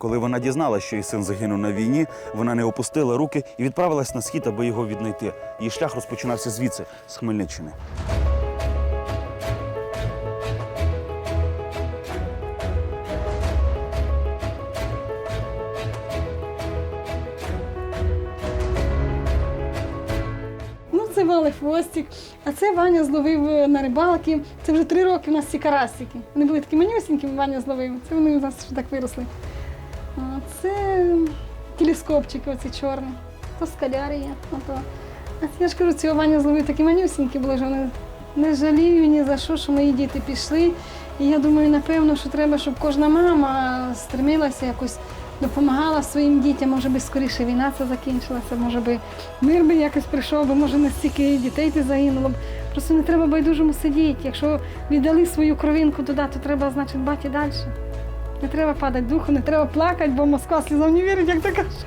Коли вона дізналася, що її син загинув на війні, вона не опустила руки і відправилась на схід, аби його віднайти. Її шлях розпочинався звідси, з Хмельниччини. Ну, це Вали хвостик. А це Ваня зловив е, на рибалки. Це вже три роки у нас ці карасики. Вони були такі манюсінькі, Ваня зловив. Це вони у нас вже так виросли. Це телескопчики оці чорні. То скалярія. Ото. А я ж кажу, цього Ваня зловив такі манюсінькі були, що вони не жалію ні за що, що мої діти пішли. І я думаю, напевно, що треба, щоб кожна мама стремилася якось допомагала своїм дітям, може би скоріше війна це закінчилася, може би мир би якось прийшов, бо може не стільки дітей ти загинуло б. Просто не треба байдужому сидіти. Якщо віддали свою кровинку туди, то треба, значить, бати далі. Не треба падати духу, не треба плакати, бо Москва слізам не вірить, як то кажуть.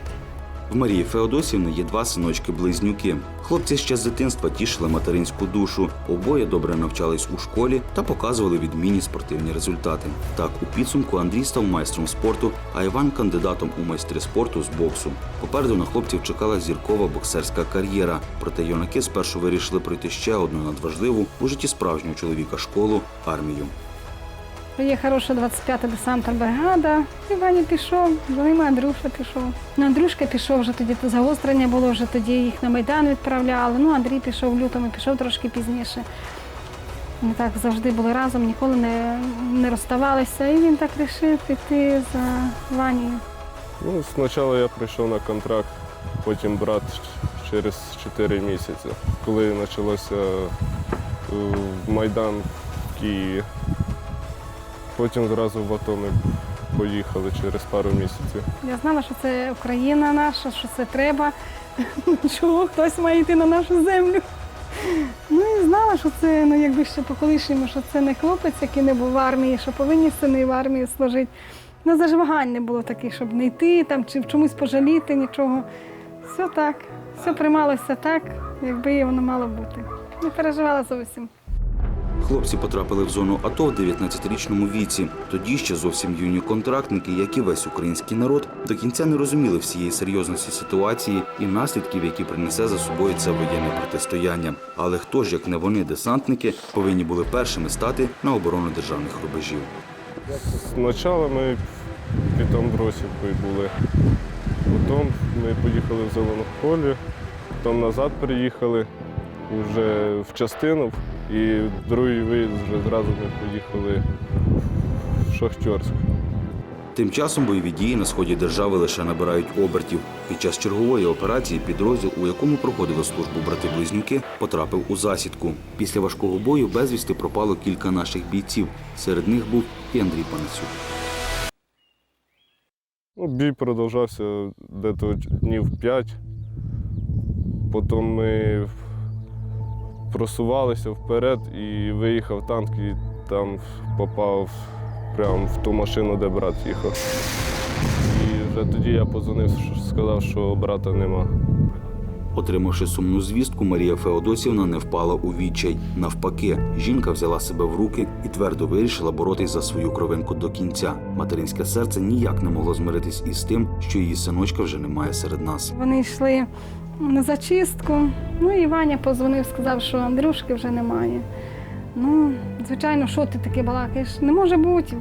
В Марії Феодосівни є два синочки-близнюки. Хлопці ще з дитинства тішили материнську душу. Обоє добре навчались у школі та показували відмінні спортивні результати. Так, у підсумку Андрій став майстром спорту, а Іван кандидатом у майстри спорту з боксу. Попереду на хлопців чекала зіркова боксерська кар'єра. Проте юнаки спершу вирішили пройти ще одну надважливу у житті справжнього чоловіка школу армію. Є хороша 25-та десантна бригада. І Ваня пішов, за ними Андрюша пішов. Ну, Андрюшка пішов вже тоді, то загострення було, вже тоді їх на Майдан відправляли. Ну, Андрій пішов в лютому, пішов трошки пізніше. Ми так завжди були разом, ніколи не, не розставалися. І він так вирішив піти за Ванією. Ну, спочатку я прийшов на контракт, потім брат через 4 місяці. Коли почався е, Майдан в Києві. Потім зразу в АТО ми поїхали через пару місяців. Я знала, що це Україна наша, що це треба, чого хтось має йти на нашу землю. Ну і знала, що це, ну якби ще по колишньому, що це не хлопець, який не був в армії, що повинні сини в армії служити. Ну, зажвагань не було таких, щоб не йти там чи в чомусь пожаліти, нічого. Все так, все приймалося так, якби воно мало бути. Не переживала зовсім. Хлопці потрапили в зону АТО в 19-річному віці. Тоді ще зовсім юні контрактники, як і весь український народ, до кінця не розуміли всієї серйозності ситуації і наслідків, які принесе за собою це воєнне протистояння. Але хто ж, як не вони, десантники, повинні були першими стати на оборону державних рубежів. Спочатку ми під Амбросівкою були. Потім ми поїхали в Зелену полі, потім назад приїхали вже в частину. І другий виїзд вже зразу ми поїхали в Шахтерськ. Тим часом бойові дії на сході держави лише набирають обертів. Під час чергової операції підрозділ, у якому проходили службу брати-близнюки, потрапив у засідку. Після важкого бою безвісти пропало кілька наших бійців. Серед них був і Андрій Панасюк. Ну, бій продовжався десь днів 5. Потім ми просувалися вперед і виїхав танк, і там попав прямо в ту машину, де брат їхав. І вже тоді я подзвонив, сказав, що брата нема. Отримавши сумну звістку, Марія Феодосівна не впала у відчай. Навпаки, жінка взяла себе в руки і твердо вирішила боротись за свою кровинку до кінця. Материнське серце ніяк не могло змиритись із тим, що її синочка вже немає серед нас. Вони йшли на зачистку. Ну і Ваня позвонив, сказав, що Андрюшки вже немає. Ну, звичайно, що ти таке балакаєш? Не може бути.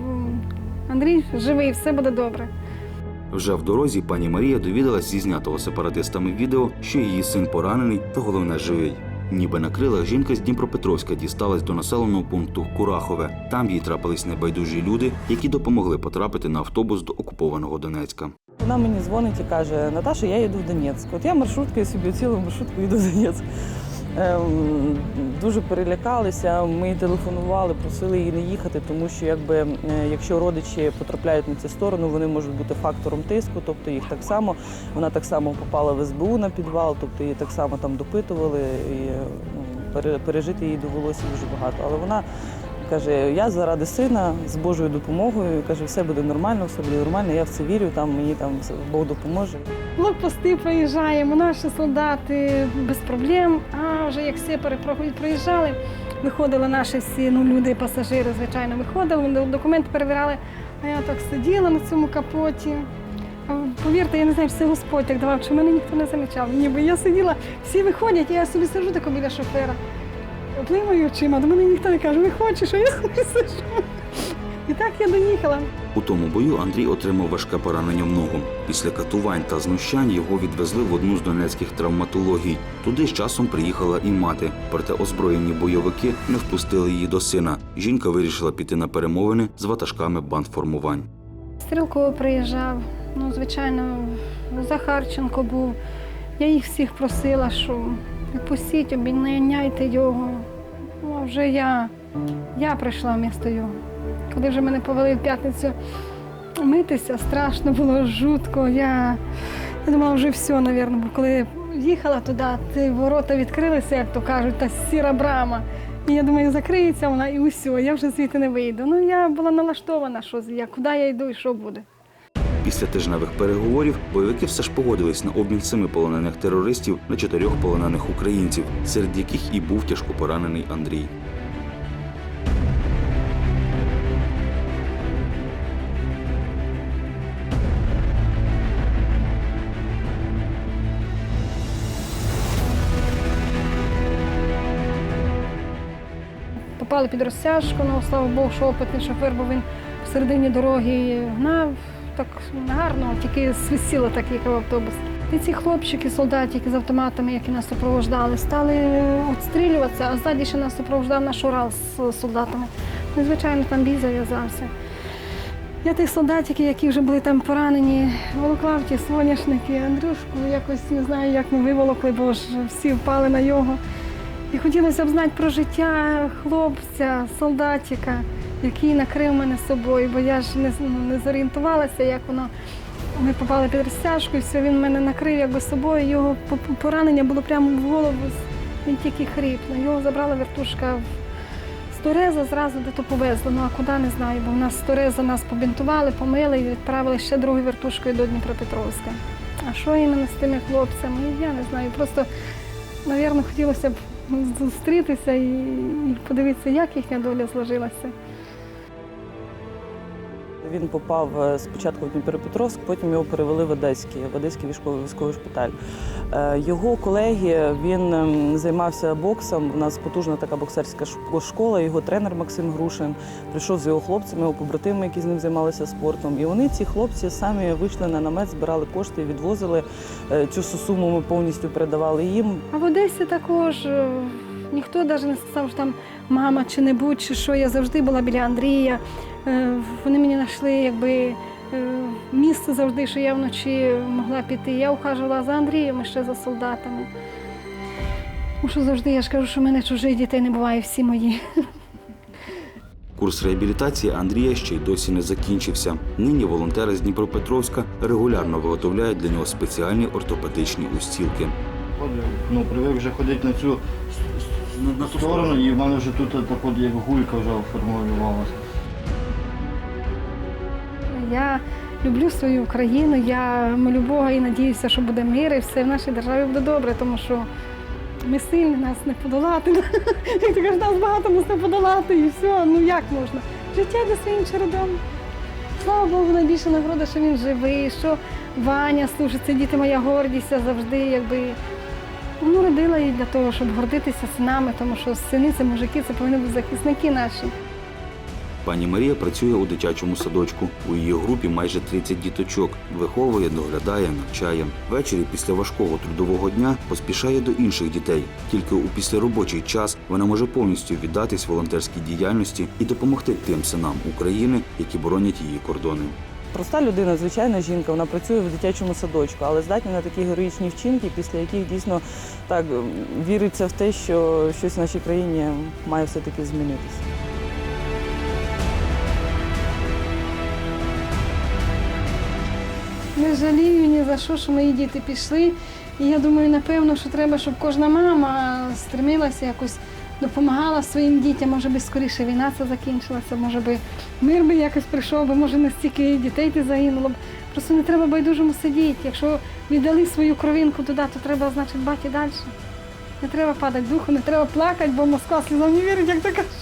Андрій живий, все буде добре. Вже в дорозі пані Марія довідалась зі знятого сепаратистами відео, що її син поранений та головне живий. Ніби на крилах жінка з Дніпропетровська дісталась до населеного пункту Курахове. Там їй трапились небайдужі люди, які допомогли потрапити на автобус до окупованого Донецька. Вона мені дзвонить і каже: Наташа, я їду в Донецьк. От я маршруткою собі цілу маршрутку їду в Донецьк. Ем, дуже перелякалися. Ми телефонували, просили її не їхати, тому що якби е, якщо родичі потрапляють на цю сторону, вони можуть бути фактором тиску, тобто їх так само. Вона так само попала в СБУ на підвал, тобто її так само там допитували. І ну, пережити їй довелося дуже багато. Але вона каже: я заради сина з Божою допомогою каже, все буде нормально, все буде нормально. Я в це вірю. Там мені там Бог допоможе. Блокпости проїжджаємо, наші солдати без проблем. А вже як всі перепроходять, проїжджали, виходили наші всі ну, люди, пасажири, звичайно, виходили, вони документи перевіряли. А я так сиділа на цьому капоті. Повірте, я не знаю, це Господь так давав, чи мене ніхто не замічав. Ніби я сиділа, всі виходять, я собі сиджу тако біля шофера. Плимаю очима, до мене ніхто не каже, не хочеш, а я сиджу. І так я доїхала. У тому бою Андрій отримав важке поранення в ногу. Після катувань та знущань його відвезли в одну з донецьких травматологій. Туди з часом приїхала і мати. Проте озброєні бойовики не впустили її до сина. Жінка вирішила піти на перемовини з ватажками бандформувань. Стрілково приїжджав. Ну, звичайно, Захарченко був. Я їх всіх просила, що відпустіть, обміняйте його. Вже я, я прийшла вмісто його. Коли вже мене повели в п'ятницю митися, страшно було жутко. Я, я думала, вже все, мабуть, бо коли їхала туди, ті ворота відкрилися, як то кажуть, та сіра брама. І я думаю, закриється вона і усе, я вже звідти не вийду. Ну я була налаштована, що я, куди я йду і що буде. Після тижневих переговорів бойовики все ж погодились на обмін семи полонених терористів на чотирьох полонених українців, серед яких і був тяжко поранений Андрій. Попали під розтяжку, ну слава Богу, що опитний шофер, бо він посередині дороги гнав так гарно, тільки свисіло так, як в автобус. І ці хлопчики, солдатики з автоматами, які нас супроводжали, стали обстрілюватися, а ззаді ще нас супроводжав наш Урал з солдатами. Ну, звичайно, там бій зав'язався. Я тих солдатиків, які вже були там поранені, волокла в ті соняшники, Андрюшку якось не знаю, як ми виволокли, бо ж всі впали на його. І хотілося б знати про життя хлопця, солдатика, який накрив мене собою, бо я ж не, ну, не зорієнтувалася, як воно. Ми попали під розтяжку, і все, він мене накрив якби собою. Його по- по- поранення було прямо в голову. Він тільки хріп. Ну, Його забрала вертушка з Тореза, зразу де то повезли. Ну а куди не знаю, бо в нас з Тореза нас побінтували, помили і відправили ще другою вертушкою до Дніпропетровська. А що іменно з тими хлопцями? Я не знаю. Просто, мабуть, хотілося б зустрітися і подивитися, як їхня доля зложилася. Він попав е, спочатку в Дніпропетровськ, потім його перевели в Одеський, в Одеський військовий військовий шпиталь. Е, Його колеги він ем, займався боксом. У нас потужна така боксерська школа. Його тренер Максим Грушин прийшов з його хлопцями, його побратими, які з ним займалися спортом. І вони, ці хлопці, самі вийшли на намет, збирали кошти, відвозили Е, цю суму. Ми повністю передавали їм. А в Одесі також ніхто навіть не сказав, що там мама чи не будь, чи що. Я завжди була біля Андрія. Е, Вони мені знайшли якби е, місце завжди, що я вночі могла піти. Я ухажувала за Андрієм і ще за солдатами. Тому що завжди я ж кажу, що в мене чужих дітей не буває, всі мої. Курс реабілітації Андрія ще й досі не закінчився. Нині волонтери з Дніпропетровська регулярно виготовляють для нього спеціальні ортопедичні устілки. Ну, привик вже ходити на цю с- с- сторону, і в мене вже тут так от як гулька вже формулювалася. Я люблю свою Україну, я молю Бога і надіюся, що буде мир, і все в нашій державі буде добре, тому що ми сильні, нас не подолати. Як ти кажеш, нас багато нас не подолати, і все. Ну як можна? Життя йде своїм чередом. Слава Богу, найбільша нагорода, що він живий, що Ваня служиться, діти моя гордість завжди, якби. Ну, родила її для того, щоб гордитися синами, тому що сини це мужики, це повинні бути захисники наші. Пані Марія працює у дитячому садочку. У її групі майже 30 діточок. Виховує, доглядає, навчає. Ввечері після важкого трудового дня поспішає до інших дітей. Тільки у післяробочий час вона може повністю віддатись волонтерській діяльності і допомогти тим синам України, які боронять її кордони. Проста людина, звичайна жінка, вона працює в дитячому садочку, але здатна на такі героїчні вчинки, після яких дійсно так віриться в те, що щось в нашій країні має все-таки змінитися. Не жалію ні за що, що мої діти пішли. І я думаю, напевно, що треба, щоб кожна мама стремилася якось допомагала своїм дітям. Може би скоріше війна це закінчилася, може би мир би якось прийшов, би, може не стільки дітей ти загинуло б. Просто не треба байдужому сидіти. Якщо віддали свою кровинку туди, то треба, значить, бати далі. Не треба падати духу, не треба плакати, бо Москва слізам не вірить, як ти кажеш.